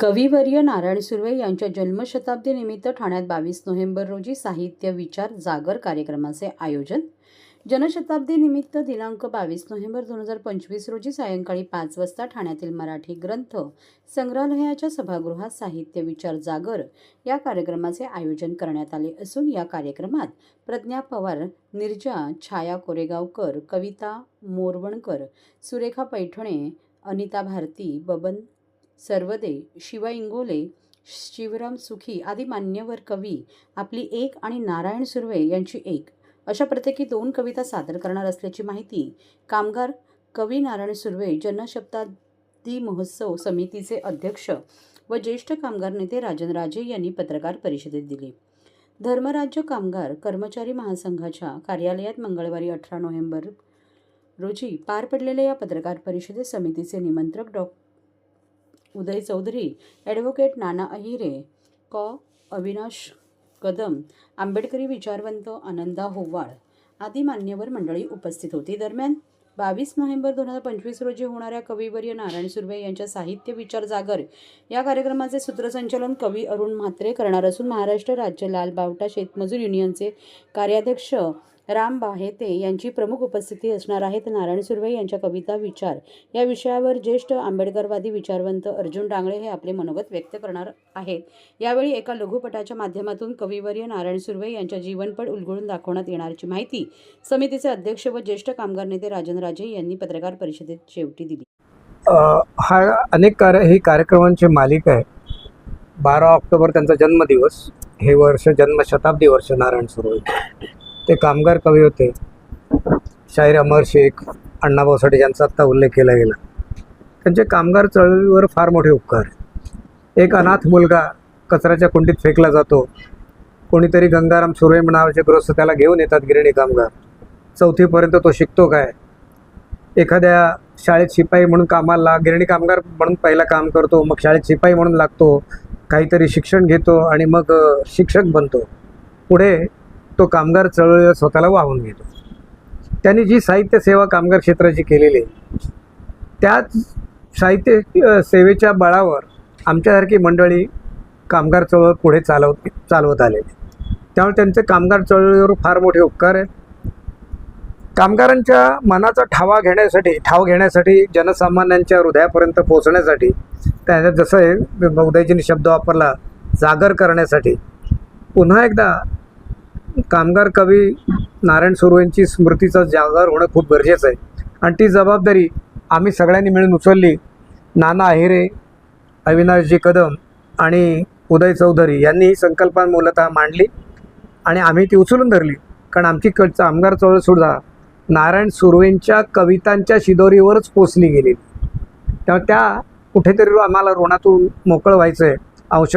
कविवर्य नारायण सुर्वे यांच्या जन्मशताब्दीनिमित्त ठाण्यात बावीस नोव्हेंबर रोजी साहित्य विचार जागर कार्यक्रमाचे आयोजन. जनशताब्दीनिमित्त दिनांक बावीस नोव्हेंबर दोन हजार पंचवीस रोजी सायंकाळी पाच वाजता ठाण्यातील मराठी ग्रंथ संग्रहालयाच्या सभागृहात साहित्य विचार जागर या कार्यक्रमाचे आयोजन करण्यात आले असून या कार्यक्रमात प्रज्ञा पवार निर्जा छाया कोरेगावकर कविता मोरवणकर सुरेखा पैठणे अनिता भारती बबन सर्वदे शिवा इंगोले शिवराम सुखी आदी मान्यवर कवी आपली एक आणि नारायण सुर्वे यांची एक. अशा प्रत्येकी दोन कविता सादर करणार असल्याची माहिती कामगार कवी नारायण सुर्वे जनशब्दादी महोत्सव समितीचे अध्यक्ष व ज्येष्ठ कामगार नेते राजन राजे यांनी पत्रकार परिषदेत दिली. धर्मराज्य कामगार कर्मचारी महासंघाच्या कार्यालयात मंगळवारी अठरा नोव्हेंबर रोजी पार पडलेल्या या पत्रकार परिषदेत समितीचे निमंत्रक डॉ. उदय चौधरी ॲडव्होकेट नाना अहिरे कॉ. अविनाश कदम आंबेडकरी विचारवंत आनंदा होवाळ आदी मान्यवर मंडळी उपस्थित होती. दरम्यान बावीस नोव्हेंबर दोन हजार पंचवीस रोजी होणाऱ्या कविवर्य नारायण सुर्वे यांच्या साहित्य विचार जागर या कार्यक्रमाचे सूत्रसंचालन कवी अरुण म्हात्रे करणार असून महाराष्ट्र राज्य लाल बावटा शेतमजूर युनियनचे कार्याध्यक्ष राम बाहेते यांची प्रमुख उपस्थिती असणार आहेत नारायण सुर्वे यांच्या कविता विचार. या विषयावर ज्येष्ठ आंबेडकरवादी विचारवंत अर्जुन डांगळे हे आपले मनोगत व्यक्त करणार आहेत. यावेळी एका लघुपटाच्या माध्यमातून कविवर्य नारायण सुर्वे यांच्या जीवनपट उलगडून दाखवण्यात येणारची माहिती समितीचे अध्यक्ष व ज्येष्ठ कामगार नेते राजन राजे यांनी पत्रकार परिषदेत शेवटी दिली. हा अनेक कार्य हे कार्यक्रमांची मालिका आहे. बारा ऑक्टोबर त्यांचा जन्मदिवस. हे वर्ष जन्मशताब्दी वर्ष नारायण सुरू ते कामगार कवी होते. शाहीर अमर शेख अण्णाभाऊ साठे यांचा आत्ता उल्लेख केला गेला. त्यांचे कामगार चळवळीवर फार मोठे उपकार एक अनाथ मुलगा कचऱ्याच्या कुंडीत फेकला जातो. कोणीतरी गंगाराम सुर्वे नावाचे गृहस्थ त्याला घेऊन येतात गिरणी कामगार. चौथीपर्यंत तो शिकतो काय? एखाद्या शाळेत शिपाई म्हणून कामाला गिरणी कामगार म्हणून पहिला काम करतो मग शाळेत शिपाई म्हणून लागतो. काहीतरी शिक्षण घेतो आणि मग शिक्षक बनतो. पुढे तो कामगार चळवळीवर स्वतःला वाहून घेतो. त्यांनी जी साहित्य सेवा कामगार क्षेत्राची केलेली आहे त्याच साहित्य सेवेच्या बळावर आमच्यासारखी मंडळी कामगार चळवळ पुढे चालवत चालवत आलेली त्यामुळे त्यांचे कामगार चळवळीवर फार मोठे उपकार आहेत. कामगारांच्या मनाचा ठावा घेण्यासाठी ठाव घेण्यासाठी जनसामान्यांच्या हृदयापर्यंत पोहोचण्यासाठी त्याच्यात जसं आहे उदयजींनी शब्द वापरला जागर करण्यासाठी पुन्हा एकदा कामगार कवी नारायण सुर्वेंची स्मृतीचं जागर होणं खूप गरजेचं आहे. आणि ती जबाबदारी आम्ही सगळ्यांनी मिळून उचलली. नाना अहिरे अविनाशजी कदम आणि उदय चौधरी यांनी ही संकल्पना मूलतः मांडली आणि आम्ही ती उचलून धरली. कारण आमची क कामगार चळवळसुद्धा नारायण सुर्वेंच्या कवितांच्या शिदोरीवरच पोचली गेली तेव्हा त्या कुठेतरी आम्हाला ऋणातून मोकळं व्हायचं आहे औषध